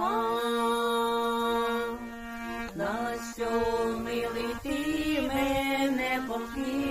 Мама, на сьомий ти мене покинь.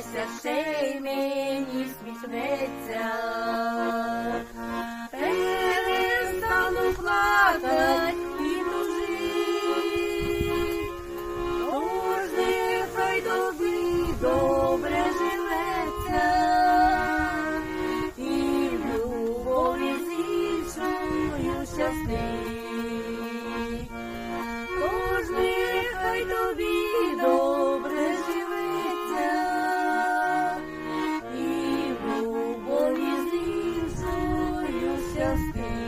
Дайся ще й мені сміхнеться, перестану плакать. just